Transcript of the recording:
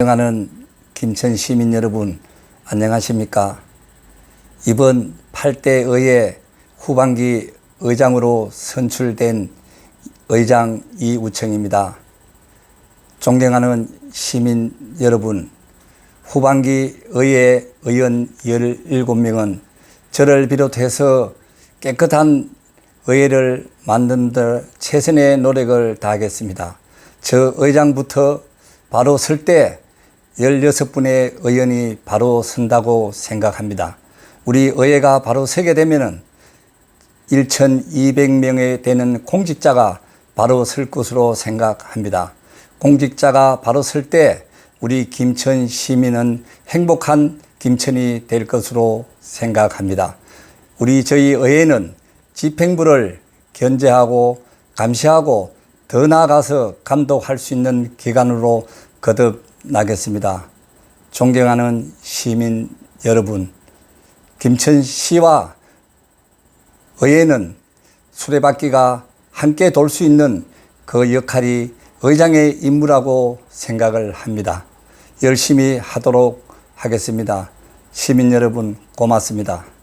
존경하는 김천 시민 여러분, 안녕하십니까? 이번 8대 의회 후반기 의장으로 선출된 의장 이우청입니다. 존경하는 시민 여러분, 후반기 의회 의원 17명은 저를 비롯해서 깨끗한 의회를 만드는 데 최선의 노력을 다하겠습니다. 저 의장부터 바로 설때 16분의 의원이 바로 선다고 생각합니다. 우리 의회가 바로 서게 되면은 1,200명에 되는 공직자가 바로 설 것으로 생각합니다. 공직자가 바로 설 때 우리 김천 시민은 행복한 김천이 될 것으로 생각합니다. 우리 저희 의회는 집행부를 견제하고 감시하고 더 나아가서 감독할 수 있는 기관으로 거듭 나겠습니다. 존경하는 시민 여러분, 김천 시와 의회는 수레바퀴가 함께 돌 수 있는 그 역할이 의장의 임무라고 생각을 합니다. 열심히 하도록 하겠습니다. 시민 여러분 고맙습니다.